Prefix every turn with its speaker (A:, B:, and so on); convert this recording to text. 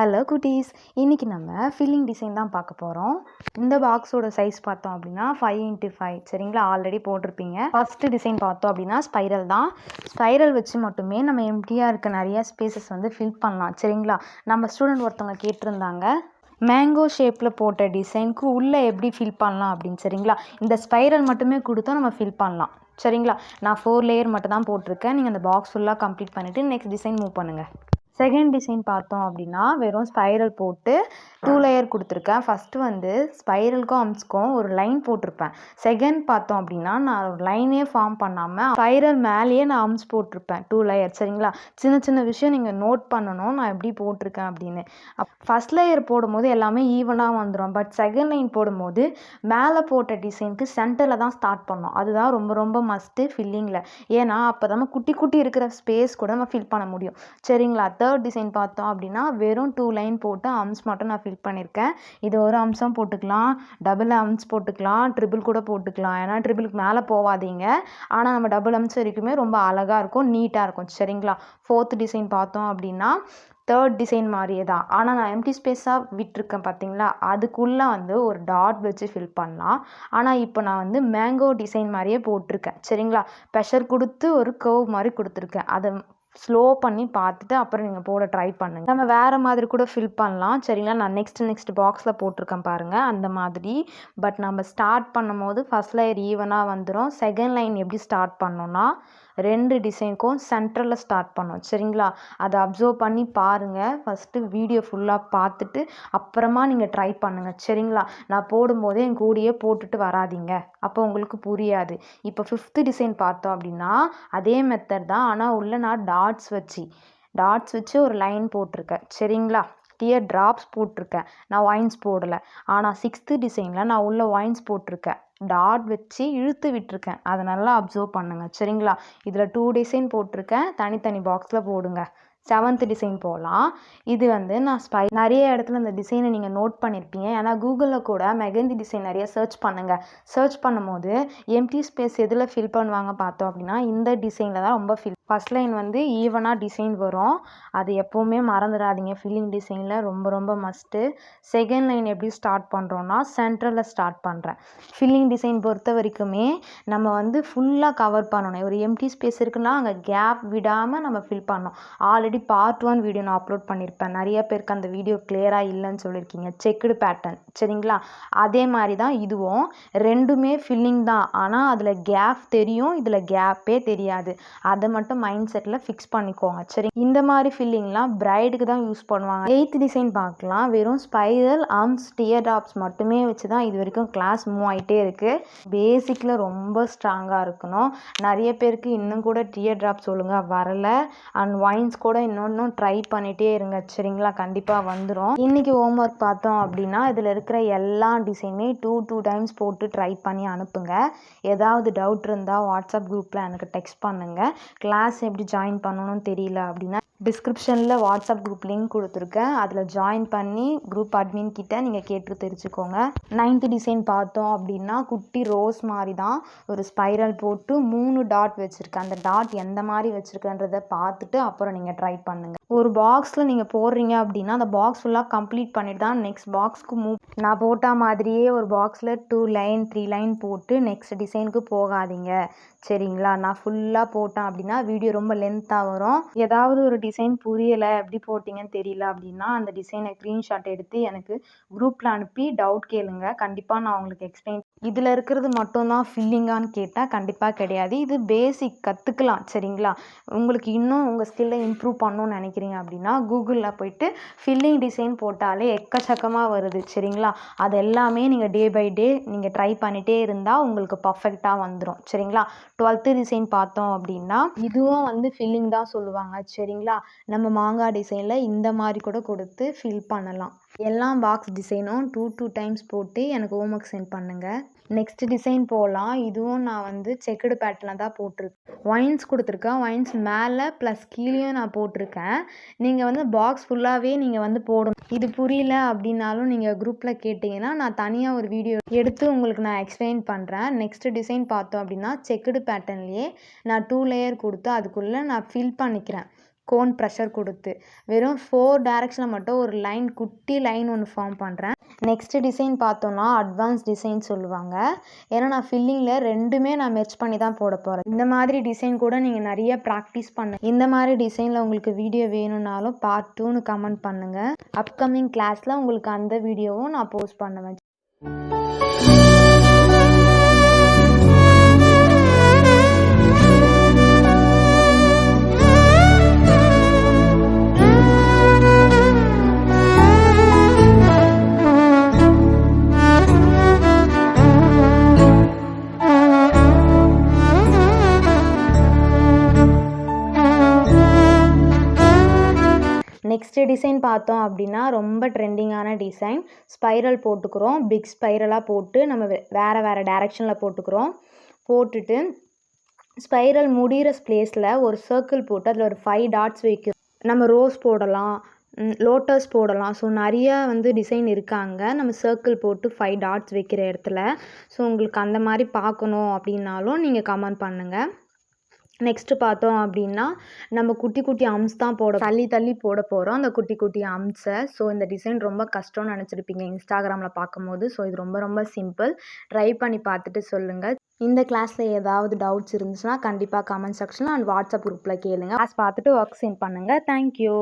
A: Hello குட்டீஸ் இன்றைக்கி நம்ம ஃபில்லிங் டிசைன் தான் பார்க்க போகிறோம் இந்த பாக்ஸோட சைஸ் பார்த்தோம் அப்படின்னா ஃபைவ் இன்ட்டு ஃபைவ் சரிங்களா? ஆல்ரெடி போட்டிருப்பீங்க. ஃபஸ்ட்டு டிசைன் பார்த்தோம் அப்படின்னா ஸ்பைரல் தான். ஸ்பைரல் வச்சு மட்டுமே நம்ம எம்டியாக இருக்க நிறைய ஸ்பேசஸ் வந்து ஃபில் பண்ணலாம் சரிங்களா? நம்ம ஸ்டூடெண்ட் ஒருத்தவங்க கேட்டிருந்தாங்க மேங்கோ ஷேப்பில் போட்ட டிசைனுக்கு உள்ளே எப்படி ஃபில் பண்ணலாம்? அப்படின்னு சரிங்களா? இந்த ஸ்பைரல் மட்டுமே கொடுத்தா நம்ம ஃபில் பண்ணலாம் சரிங்களா? நான் ஃபோர் லேயர் மட்டும் தான் போட்டிருக்கேன். நீங்கள் அந்த பாக்ஸ் ஃபுல்லாக கம்ப்ளீட் பண்ணிவிட்டு நெக்ஸ்ட் டிசைன் மூவ் பண்ணுங்கள் செகண்ட் டிசைன் பார்த்தோம் அப்படின்னா வெறும் ஸ்பைரல் போட்டு டூ லேயர் கொடுத்துருக்கேன். ஃபஸ்ட்டு வந்து ஸ்பைரலுக்கும் அம்ஸ்க்கும் ஒரு லைன் போட்டிருப்பேன். செகண்ட் பார்த்தோம் அப்படின்னா நான் ஒரு லைனே ஃபார்ம் பண்ணாமல் ஸ்பைரல் மேலேயே நான் அம்ஸ் போட்டிருப்பேன் டூ லேயர் சரிங்களா? சின்ன சின்ன விஷயம் நீங்கள் நோட் பண்ணணும். நான் எப்படி போட்டிருக்கேன் அப்படின்னு. ஃபஸ்ட் லேயர் போடும்போது எல்லாமே ஈவனாக வந்துடும் பட் செகண்ட் லைன் போடும்போது மேலே போட்ட டிசைனுக்கு சென்டரில் தான் ஸ்டார்ட் பண்ணோம். அதுதான் ரொம்ப ரொம்ப மஸ்ட்டு ஃபில்லிங்கில் ஏன்னா அப்போ தான் குட்டி குட்டி இருக்கிற ஸ்பேஸ் கூட நம்ம ஃபில் பண்ண முடியும். சரிங்களா? தேர்ட் டிசைன் பார்த்தோம் அப்படின்னா வெறும் டூ லைன் போட்டு அம்ஸ் மட்டும் நான் ஃபில் பண்ணியிருக்கேன். இது ஒரு அம்சம் போட்டுக்கலாம். டபுள் அம்ஸ் போட்டுக்கலாம். ட்ரிபிள் கூட போட்டுக்கலாம். ஏன்னா ட்ரிபிளுக்கு மேலே போகாதீங்க ஆனால் நம்ம டபுள் அம்ஸ் வரைக்குமே ரொம்ப அழகாக இருக்கும் நீட்டாக இருக்கும். சரிங்களா? ஃபோர்த் டிசைன் பார்த்தோம் அப்படின்னா தேர்ட் டிசைன் மாதிரியே தான். ஆனால் நான் எம்டி ஸ்பேஸாக விட்டுருக்கேன் பார்த்தீங்களா? அதுக்குள்ளே வந்து ஒரு டாட் வச்சு ஃபில் பண்ணலாம். ஆனால் இப்போ நான் வந்து மேங்கோ டிசைன் மாதிரியே போட்டிருக்கேன். சரிங்களா? ப்ரெஷர் கொடுத்து ஒரு கர்வ் மாதிரி கொடுத்துருக்கேன். அதை ஸ்லோ பண்ணி பார்த்துட்டு அப்புறம் நீங்கள் போட ட்ரை பண்ணுங்கள் நம்ம வேறு மாதிரி கூட ஃபில் பண்ணலாம். சரிங்களா? நான் நெக்ஸ்ட் நெக்ஸ்ட் பாக்ஸில் போட்டிருக்கேன் பாருங்கள் அந்த மாதிரி. பட் நம்ம ஸ்டார்ட் பண்ணும் போது ஃபஸ்ட் லேயர் ஈவனாக வந்துடும் செகண்ட் லைன் எப்படி ஸ்டார்ட் பண்ணோன்னா ரெண்டு டிசைனுக்கும் சென்டரில் ஸ்டார்ட் பண்ணோம். சரிங்களா? அதை அப்சர்வ் பண்ணி பாருங்கள் ஃபஸ்ட்டு வீடியோ ஃபுல்லாக பார்த்துட்டு அப்புறமா நீங்கள் ட்ரை பண்ணுங்கள் சரிங்களா? நான் போடும்போதே என் கூடியே போட்டுட்டு வராதிங்க. அப்போ உங்களுக்கு புரியாது. இப்போ ஃபிஃப்த்து டிசைன் பார்த்தோம் அப்படின்னா அதே மெத்தட் தான். ஆனால் உள்ள நான் டாட்ஸ் வச்சு டாட்ஸ் வச்சு ஒரு லைன் போட்டிருக்கேன். சரிங்களா? டியர் ட்ராப்ஸ் போட்டிருக்கேன். நான் ஒயின்ஸ் போடலை. ஆனால் சிக்ஸ்த்து டிசைனில் நான் உள்ளே ஒயின்ஸ் போட்டிருக்கேன். டாட் வச்சு இழுத்து விட்டுருக்கேன். அதை நல்லா அப்சர்வ் பண்ணுங்கள் சரிங்களா? இதில் டூ டிசைன் போட்டிருக்கேன். தனித்தனி பாக்ஸில் போடுங்க. செவன்த் டிசைன் போகலாம் இது வந்து நான் ஸ்பை நிறைய இடத்துல இந்த டிசைனை நீங்கள் நோட் பண்ணியிருப்பீங்க ஏன்னா கூகுளில் கூட மெகந்தி டிசைன் நிறைய சர்ச் பண்ணுங்கள் சர்ச் பண்ணும்போது எம்டி ஸ்பேஸ் எதில் ஃபில் பண்ணுவாங்க பார்த்தோம் அப்படின்னா இந்த டிசைனில் தான் ரொம்ப ஃபில் ஃபஸ்ட் லைன் வந்து ஈவனாக டிசைன் வரும். அது எப்போவுமே மறந்துடாதீங்க. ஃபில்லிங் டிசைனில் ரொம்ப ரொம்ப மஸ்ட்டு செகண்ட் லைன் எப்படி ஸ்டார்ட் பண்ணுறோன்னா சென்ட்ரலில் ஸ்டார்ட் பண்ணுறேன் ஃபில்லிங் டிசைன் பொறுத்த வரைக்குமே நம்ம வந்து ஃபுல்லாக கவர் பண்ணணும். ஒரு எம்டி ஸ்பேஸ் இருக்குன்னா அங்கே கேப் விடாமல் நம்ம ஃபில் பண்ணணும். ஆல்ரெடி பார்ட் ஒன் வீடியோ நான் அப்லோட் பண்ணியிருப்பேன் நிறைய பேருக்கு அந்த வீடியோ கிளியராக இல்லைன்னு சொல்லியிருக்கீங்க. செக்குடு பேட்டர்ன் சரிங்களா? அதே மாதிரி தான் இதுவும். ரெண்டுமே ஃபில்லிங் தான். ஆனால் அதில் கேப் தெரியும் இதில் கேப்பே தெரியாது. அதை மட்டும் மைண்ட் செட்டில் ஃபிக்ஸ் பண்ணிக்கோங்க. சரி இந்த மாதிரி ஃபில்லிங்லாம் பிரைடுக்கு தான் யூஸ் பண்ணுவாங்க. எயித் டிசைன் பார்க்கலாம். வெறும் ஸ்பைரல் ஆர்ம்ஸ் டியர் டாப்ஸ் மட்டுமே வச்சு தான் இது வரைக்கும் கிளாஸ் மூவ் ஆகிட்டே இருக்குது பேசிக்கில் ரொம்ப ஸ்ட்ராங்காக இருக்கணும். நிறைய பேருக்கு இன்னும் கூட டியர் ட்ராப்ஸ் ஒழுங்காக வரலை. அண்ட் ஒயின்ஸ் கூட இன்னொன்றும் ட்ரை பண்ணிகிட்டே இருங்க. சரிங்களா? கண்டிப்பாக வந்துடும் இன்றைக்கி ஹோம் ஒர்க் பார்த்தோம் அப்படின்னா இதில் இருக்கிற எல்லா டிசைனுமே டூ டூ டைம்ஸ் போட்டு ட்ரை பண்ணி அனுப்புங்க. ஏதாவது டவுட் இருந்தால் வாட்ஸ்அப் குரூப்பில் எனக்கு டெக்ஸ்ட் பண்ணுங்கள் கிளாஸ் எப்படி ஜாயின் பண்ணணும்னு தெரியல அப்படின்னா டிஸ்கிரிப்ஷனில் வாட்ஸ்அப் குரூப் லிங்க் கொடுத்துருக்கேன். அதில் ஜாயின் பண்ணி குரூப் அட்மின் கிட்டே நீங்கள் கேட்டு தெரிஞ்சுக்கோங்க. நைன்த்து டிசைன் பார்த்தோம் அப்படின்னா குட்டி ரோஸ் மாதிரி தான் ஒரு ஸ்பைரல் போட்டு மூணு டாட் வச்சுருக்கேன் அந்த டாட் எந்த மாதிரி வச்சுருக்கேன்றதை பார்த்துட்டு அப்புறம் நீங்கள் ட்ரை பண்ணுங்கள் ஒரு பாக்ஸில் நீங்கள் போடுறீங்க அப்படின்னா அந்த பாக்ஸ் ஃபுல்லாக கம்ப்ளீட் பண்ணிட்டு தான் நெக்ஸ்ட் பாக்ஸ்க்கு மூவ் நான் போட்ட மாதிரியே ஒரு பாக்ஸில் டூ லைன் த்ரீ லைன் போட்டு நெக்ஸ்ட் டிசைனுக்கு போகாதீங்க. சரிங்களா? நான் ஃபுல்லாக போட்டேன் அப்படின்னா வீடியோ ரொம்ப லென்த்தாக வரும். ஏதாவது ஒரு டிசைன் புரியலை எப்படி போட்டிங்கன்னு தெரியல அப்படின்னா அந்த டிசைனை ஸ்க்ரீன்ஷாட் எடுத்து எனக்கு குரூப்பில் அனுப்பி டவுட் கேளுங்க. கண்டிப்பாக நான் உங்களுக்கு எக்ஸ்பிளைன் இதில் இருக்கிறது மட்டும்தான் ஃபில்லிங்கான்னு கேட்டால் கண்டிப்பாக கிடையாது. இது பேசிக் கற்றுக்கலாம் சரிங்களா? உங்களுக்கு இன்னும் உங்கள் ஸ்கில்லை இம்ப்ரூவ் பண்ணணும்னு நினைக்கிறேன் நினைக்கிறீங்க அப்படின்னா கூகுளில் போயிட்டு ஃபில்லிங் டிசைன் போட்டாலே எக்கச்சக்கமாக வருது சரிங்களா? அது எல்லாமே நீங்கள் டே பை டே நீங்கள் ட்ரை பண்ணிகிட்டே இருந்தால் உங்களுக்கு பர்ஃபெக்டாக வந்துடும் சரிங்களா? டுவெல்த்து டிசைன் பார்த்தோம் அப்படின்னா இதுவும் வந்து ஃபில்லிங் தான் சொல்லுவாங்க சரிங்களா? நம்ம மாங்காய் டிசைனில் இந்த மாதிரி கூட கொடுத்து ஃபில் பண்ணலாம். எல்லா பாக்ஸ் டிசைனும் டூ டூ டைம்ஸ் போட்டு எனக்கு ஹோம் ஒர்க் சென்ட் பண்ணுங்கள் நெக்ஸ்ட் டிசைன் போகலாம் இதுவும் நான் வந்து செக்குடு பேட்டர்னில் தான் போட்டிருக்கேன். ஒயின்ஸ் கொடுத்துருக்கேன். ஒயின்ஸ் மேலே ப்ளஸ் கீழேயும் நான் போட்டிருக்கேன். நீங்கள் வந்து பாக்ஸ் ஃபுல்லாகவே நீங்கள் வந்து போடணும். இது புரியல அப்படின்னாலும் நீங்கள் குரூப்பில் கேட்டிங்கன்னா நான் தனியாக ஒரு வீடியோ எடுத்து உங்களுக்கு நான் எக்ஸ்பிளைன் பண்ணுறேன் நெக்ஸ்ட் டிசைன் பார்த்தோம் அப்படின்னா செக்குடு பேட்டர்ன்லேயே நான் டூ லேயர் கொடுத்து அதுக்குள்ளே நான் ஃபில் பண்ணிக்கிறேன். கோன் ப்ரெஷர் கொடுத்து வெறும் ஃபோர் டேரெக்ஷனில் மட்டும் ஒரு லைன் குட்டி லைன் ஒன்று ஃபார்ம் பண்ணுறேன் நெக்ஸ்ட் டிசைன் பார்த்தோன்னா அட்வான்ஸ் டிசைன் சொல்லுவாங்க. ஏன்னா நான் ஃபில்லிங்கில் ரெண்டுமே நான் மெர்ச் பண்ணி தான் போட போகிறேன் இந்த மாதிரி டிசைன் கூட நீங்கள் நிறைய ப்ராக்டிஸ் பண்ண. இந்த மாதிரி டிசைனில் உங்களுக்கு வீடியோ வேணும்னாலும் பார்ட் டூன்னு கமெண்ட் பண்ணுங்கள் அப்கமிங் கிளாஸில் உங்களுக்கு அந்த வீடியோவும் நான் போஸ்ட் பண்ணுவேன். நெக்ஸ்ட்டு டிசைன் பார்த்தோம் அப்படின்னா ரொம்ப ட்ரெண்டிங்கான டிசைன் ஸ்பைரல் போட்டுக்கிறோம். பிக் ஸ்பைரலாக போட்டு நம்ம வேறு வேறு டேரெக்ஷனில் போட்டுக்கிறோம். போட்டுட்டு ஸ்பைரல் முடிகிற பிளேஸில் ஒரு சர்க்கிள் போட்டு அதில் ஒரு ஃபைவ் டாட்ஸ் வைக்கிறோம் நம்ம ரோஸ் போடலாம் லோட்டஸ் போடலாம். ஸோ நிறைய வந்து டிசைன் இருக்காங்க. நம்ம சர்க்கிள் போட்டு ஃபைவ் டாட்ஸ் வைக்கிற இடத்துல. ஸோ உங்களுக்கு அந்த மாதிரி பார்க்கணும் அப்படின்னாலும் நீங்கள் கமெண்ட் பண்ணுங்கள் நெக்ஸ்ட்டு பார்த்தோம் அப்படின்னா நம்ம குட்டி குட்டி அம்ஸ் தான் போட தள்ளி தள்ளி போட போகிறோம் அந்த குட்டி குட்டி அம்ஸை ஸோ இந்த டிசைன் ரொம்ப கஷ்டம்னு நினச்சிருப்பீங்க இன்ஸ்டாகிராமில் பார்க்கும்போது. ஸோ இது ரொம்ப ரொம்ப சிம்பிள் ட்ரை பண்ணி பார்த்துட்டு சொல்லுங்கள் இந்த கிளாஸில் ஏதாவது டவுட்ஸ் இருந்துச்சுன்னா கண்டிப்பாக கமெண்ட் செக்ஷனில் அண்ட் வாட்ஸ்அப் குரூப்பில் கேளுங்கள் கிளாஸ் பார்த்துட்டு ஒர்க் சென்ட் பண்ணுங்கள் தேங்க்யூ